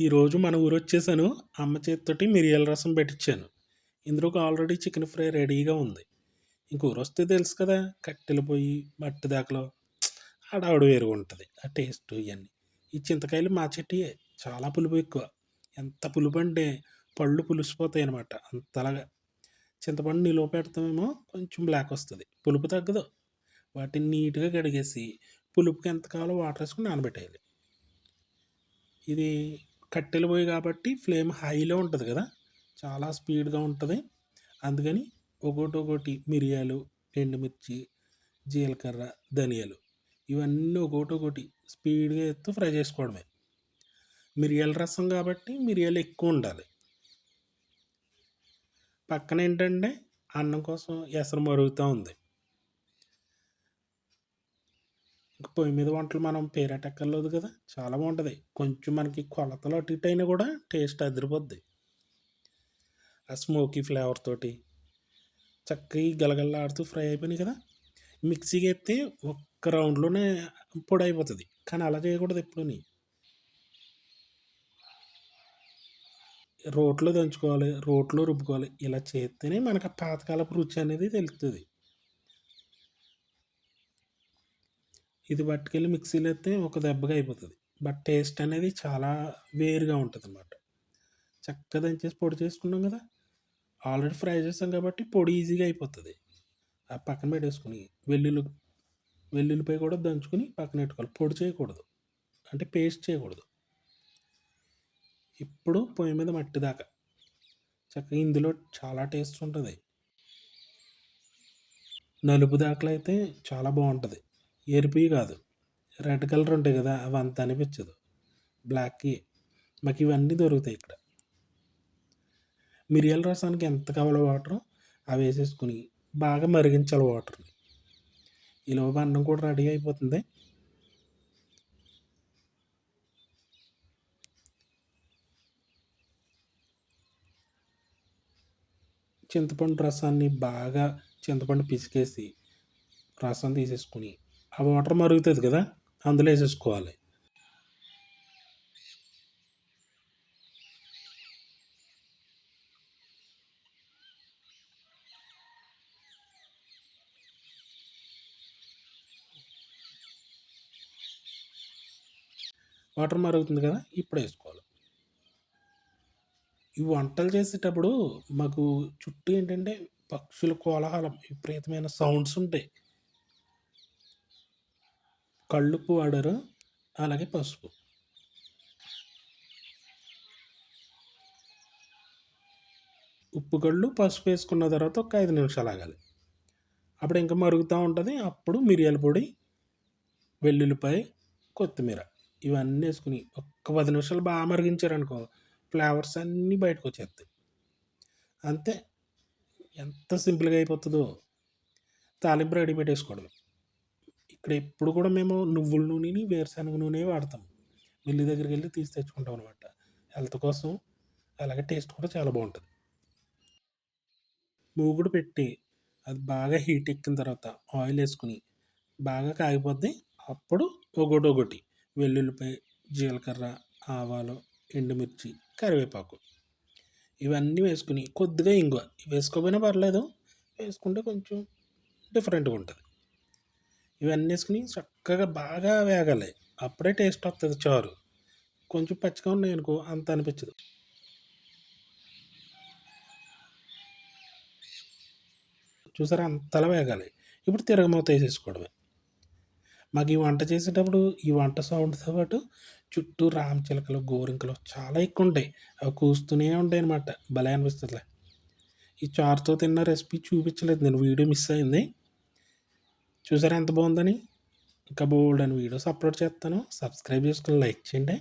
ఈరోజు మన ఊరు వచ్చేసాను. అమ్మ చేతితోటి మిరియాల రసం పెట్టించాను ఇందులోకి ఆల్రెడీ చికెన్ ఫ్రై రెడీగా ఉంది. ఇంక ఊరు వస్తే తెలుసు కదా కట్టెలు పోయి మట్టి దాకలో ఆడావిడ వేరుగా ఉంటుంది. ఆ టేస్ట్ ఇవన్నీ ఈ చింతకాయలు మా చెట్టియే. చాలా పులుపు ఎక్కువ. ఎంత పులుపు అంటే పళ్ళు పులిసిపోతాయి అనమాట అంతలాగా. చింతపండు నిలువ పెడతామేమో కొంచెం బ్లాక్ వస్తుంది. పులుపు తగ్గదు. వాటిని నీట్గా కడిగేసి పులుపుకి ఎంత కావాలో వాటర్ వేసుకుని నానబెట్టేయాలి. ఇది కట్టెలు పోయి కాబట్టి ఫ్లేమ్ హైలో ఉంటుంది కదా చాలా స్పీడ్గా ఉంటుంది. అందుకని ఒకటి ఒకటి మిరియాలు ఎండుమిర్చి జీలకర్ర ధనియాలు ఇవన్నీ ఒకటి ఒకటి స్పీడ్గా ఎత్తు ఫ్రై చేసుకోవడమే. మిరియాల రసం కాబట్టి మిరియాలు ఎక్కువ ఉండాలి. పక్కన ఏంటంటే అన్నం కోసం ఎసరు మరుగుతూ ఉంది. ఇంక పొయ్యి మీద వంటలు మనం పేరటక్కర్లేదు కదా! చాలా బాగుంటుంది కొంచెం మనకి కొలతలు అటు ఇటు అయినా కూడా టేస్ట్ అదిరిపోద్ది. ఆ స్మోకీ ఫ్లేవర్ తోటి చక్కగా గలగల్లాడుతూ ఫ్రై అయిపోయినాయి కదా! మిక్సీకి ఎత్తే ఒక్క రౌండ్లోనే పొడి అయిపోతుంది. కానీ అలా చేయకూడదు ఎప్పుడుని. రోట్లో దంచుకోవాలి రోట్లో రుబ్బుకోవాలి. ఇలా చేస్తేనే మనకు ఆ పాతకాలపు రుచి అనేది తెలుస్తుంది ఇది పట్టుకెళ్ళి మిక్సీలో అయితే ఒక దెబ్బగా అయిపోతుంది. బట్ టేస్ట్ అనేది చాలా వేరుగా ఉంటుంది అన్నమాట చక్కగా దంచేసి పొడి చేసుకున్నాం కదా ఆల్రెడీ ఫ్రై చేస్తాం కాబట్టి పొడి ఈజీగా అయిపోతుంది. ఆ పక్కన పెట్టేసుకుని వెల్లుల్లి వెల్లుల్లిపై కూడా దంచుకుని పక్కన పెట్టుకోవాలి. పొడి చేయకూడదు. అంటే పేస్ట్ చేయకూడదు. ఇప్పుడు పొయ్యి మీద మట్టి దాకా. చక్కగా ఇందులో చాలా టేస్ట్ ఉంటుంది. నలుపు దాకలు అయితే చాలా బాగుంటుంది. ఎరుపువి కాదు. రెడ్ కలర్ ఉంటాయి కదా అవి అంత అనిపించదు. బ్లాక్కి మాకు ఇవన్నీ దొరుకుతాయి ఇక్కడ. మిరియాల రసానికి ఎంత కావాలో వాటర్ అవి వేసేసుకుని బాగా మరిగించాలి వాటర్ని. ఈలోపు అన్నం కూడా రెడీ అయిపోతుంది. చింతపండు రసాన్ని బాగా చింతపండు పిసికేసి రసం తీసేసుకుని ఆ వాటర్ మరుగుతుంది కదా అందులో వేసేసుకోవాలి. వాటర్ మరుగుతుంది కదా ఇప్పుడు వేసుకోవాలి. ఈ వంటలు చేసేటప్పుడు మాకు చుట్టూ ఏంటంటే పక్షుల కోలాహలం విపరీతమైన సౌండ్స్ ఉంటాయి. కళ్ళుప్పు వాడారు అలాగే పసుపు. ఉప్పు కళ్ళు పసుపు వేసుకున్న తర్వాత ఒక ఐదు నిమిషాలు ఆగాలి. అప్పుడు ఇంకా మరుగుతూ ఉంటుంది. అప్పుడు మిరియాల పొడి వెల్లుల్లిపాయ కొత్తిమీర ఇవన్నీ వేసుకుని ఒక్క పది నిమిషాలు బాగా మరిగించారనుకో ఫ్లేవర్స్ అన్నీ బయటకు వచ్చేస్తాయి. అంతే. ఎంత సింపుల్గా అయిపోతుందో. తాలింపు రెడీ పెట్టేసుకోవడమే. ఇక్కడ ఎప్పుడు కూడా మేము నువ్వుల నూనెని వేరుశనగ నూనె వాడతాం. మిల్లి దగ్గరికి వెళ్ళి తీసి తెచ్చుకుంటాం అనమాట హెల్త్ కోసం అలాగే టేస్ట్ కూడా చాలా బాగుంటుంది. మూగుడు పెట్టి అది బాగా హీట్ ఎక్కిన తర్వాత ఆయిల్ వేసుకుని బాగా కాగిపోద్ది. అప్పుడు ఒకటి ఒకటి వెల్లుల్లిపాయ జీలకర్ర ఆవాలు ఎండుమిర్చి కరివేపాకు ఇవన్నీ వేసుకుని కొద్దిగా ఇంగువ. వేసుకోపోయినా పర్లేదు. వేసుకుంటే కొంచెం డిఫరెంట్గా ఉంటుంది. ఇవన్నీ వేసుకుని చక్కగా బాగా వేగాలి. అప్పుడే టేస్ట్ వస్తుంది చారు. కొంచెం పచ్చిగా ఉన్నాయి అనుకో అంత అనిపించదు. చూసారా అంతలా వేగాలి. ఇప్పుడు తిరగమూత వేసేసుకోవడమే. మాకు ఈ వంట చేసేటప్పుడు ఈ వంట సౌండ్తో పాటు చుట్టూ రామచిలకలు గోరింకలు చాలా ఎక్కువ ఉంటాయి అవి కూస్తూనే ఉంటాయి అనమాట భలే అనిపిస్తుందిలే. ఈ చారుతో తిన్న రెసిపీ చూపించలేదు నేను. వీడియో మిస్ అయింది. చూసారా ఎంత బాగుందని? ఇంకా బోల్డ్ అని వీడియోస్ అప్లోడ్ చేస్తాను. సబ్స్క్రైబ్ చేసుకుని లైక్ చేయండి.